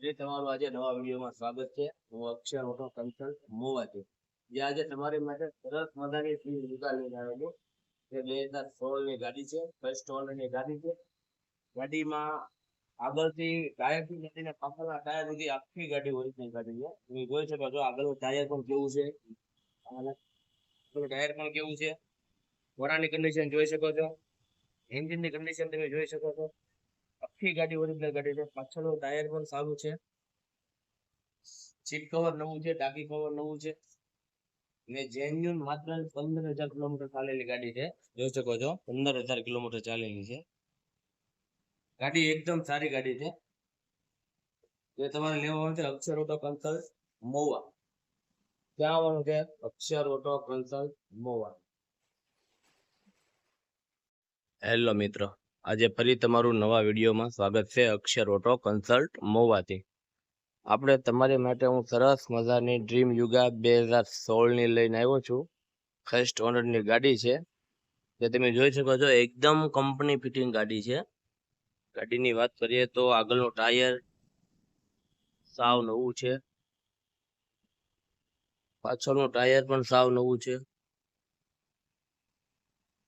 જે તમારું આજે નવા વિડીયોમાં સ્વાગત છે. અક્ષર ઓટો કન્સલ્ટ મોવાથી જે આજે તમારી માટે સરસ મજાની બે હજાર સોળની ગાડી છે. ફર્સ્ટ ઓનરની ગાડી છે. ગાડીમાં આગળથી ટાયરથી લઈને ટાયર સુધી આખી ગાડી ઓરિજિનલ ગાડી છે તમે જોઈ શકો છો આગળનું ટાયર પણ કેવું છે. અને ટાયર પણ કેવું છે. ઘોડાની કન્ડિશન જોઈ શકો છો. એન્જિનની કન્ડિશન તમે જોઈ શકો છો. આખી ગાડી ઓરિજિનલ ગાડી છે. પાછળનું ટાયર પણ સારું છે. સીટ કવર નવું છે, ટાંકી કવર નવું છે. ને જેન્યુન માત્ર પંદર હજાર કિલોમીટર ચાલેલી ગાડી છે. જોઈ શકો છો પંદર હજાર કિલોમીટર ચાલેલી છે. ગાડી એકદમ સારી ગાડી છે. જે તમારે લેવા હોય અક્ષર ઓટો કન્સલ્ટ મોવા. ક્યાં આવવાનું છે Akshar auto consult Mova. Hello મિત્રો, આજે ફરી તમારું નવા વિડીયોમાં સ્વાગત છે અક્ષર ઓટો કન્સલ્ટ મોવાથી. આપણે તમારી માટે હું સરસ મજાની ડ્રીમ યુગા બે હજાર સોળની લઈને આવ્યો છું. ફર્સ્ટ ઓનરની ગાડી છે. જે તમે જોઈ શકો છો, એકદમ કંપની ફિટિંગ ગાડી છે. ગાડીની વાત કરીએ તો આગળનું ટાયર સાવ નવું છે. પાછળનું ટાયર પણ સાવ નવું છે.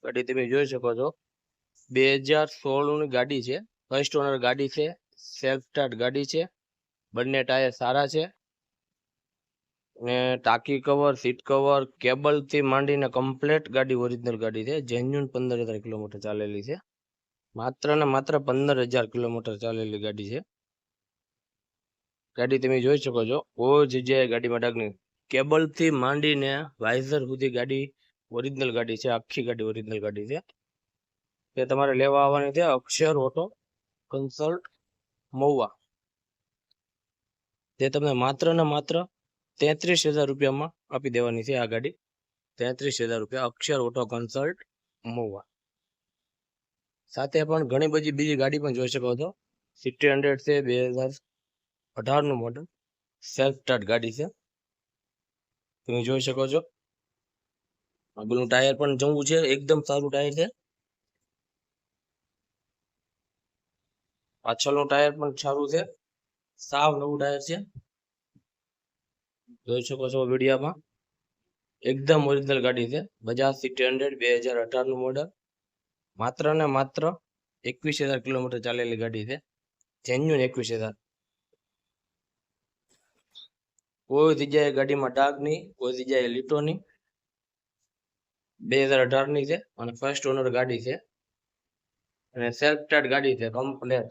ગાડી તમે જોઈ શકો છો. બે હજાર સોળની ગાડી છે. ફર્સ્ટ ઓનર ગાડી છે. સેલ્ફ સ્ટાર્ટ ગાડી છે. બંને ટાયર સારા છે. ને ટાંકી કવર સીટ કવર કેબલથી માંડીને કમ્પ્લેટ ગાડી ઓરિજિનલ ગાડી છે. જેન્યુન પંદર હજાર કિલોમીટર ચાલેલી છે. માત્ર ને માત્ર પંદર હજાર કિલોમીટર ચાલેલી ગાડી છે. ગાડી તમે જોઈ શકો છો. કોઈ જગ્યાએ ગાડીમાં ડાકની નહીં. કેબલ માંડીને વાઇઝર સુધી ગાડી ઓરિજિનલ ગાડી છે. આખી ગાડી ઓરિજિનલ ગાડી છે. તે તમારે લેવા આવવાની છે અક્ષર ઓટો કન્સલ્ટ મહુવા. તે તમને માત્ર ને માત્ર તેત્રીસ હજાર રૂપિયામાં આપી દેવાની છે આ ગાડી. તેત્રીસ હજાર રૂપિયા અક્ષર ઓટો કન્સલ્ટ મહુવા. સાથે પણ ઘણી બધી બીજી ગાડી પણ જોઈ શકો છો. સિટી હંડ્રેડ છે, બે હજાર અઢારનું મોડલ સેલ્ફ સ્ટાર્ટ ગાડી છે. તમે જોઈ શકો છો. આગળનું ટાયર પણ જવું છે, એકદમ સારું ટાયર છે. પાછળનું ટાયર પણ સારું છે. સાવ નવું ટાયર છે. જોઈ શકો છો વિડીયામાં. એકદમ ઓરિજિનલ ગાડી છે. બજાજ સિટી હંડ્રેડ બે હજાર અઢારનું મોડલ માત્ર ને માત્ર એકવીસ હજાર કિલોમીટર ચાલેલી ગાડી છે. જેન્યુન એકવીસ હજાર. કોઈ જગ્યાએ ગાડીમાં ડાઘ નહીં, કોઈ જગ્યાએ લીટો નહીં. બે હજાર અઢારની છે અને ફર્સ્ટ ઓનર ગાડી છે. અને સેલ્ફ સ્ટાર્ટ ગાડી છે કમ્પ્લેટ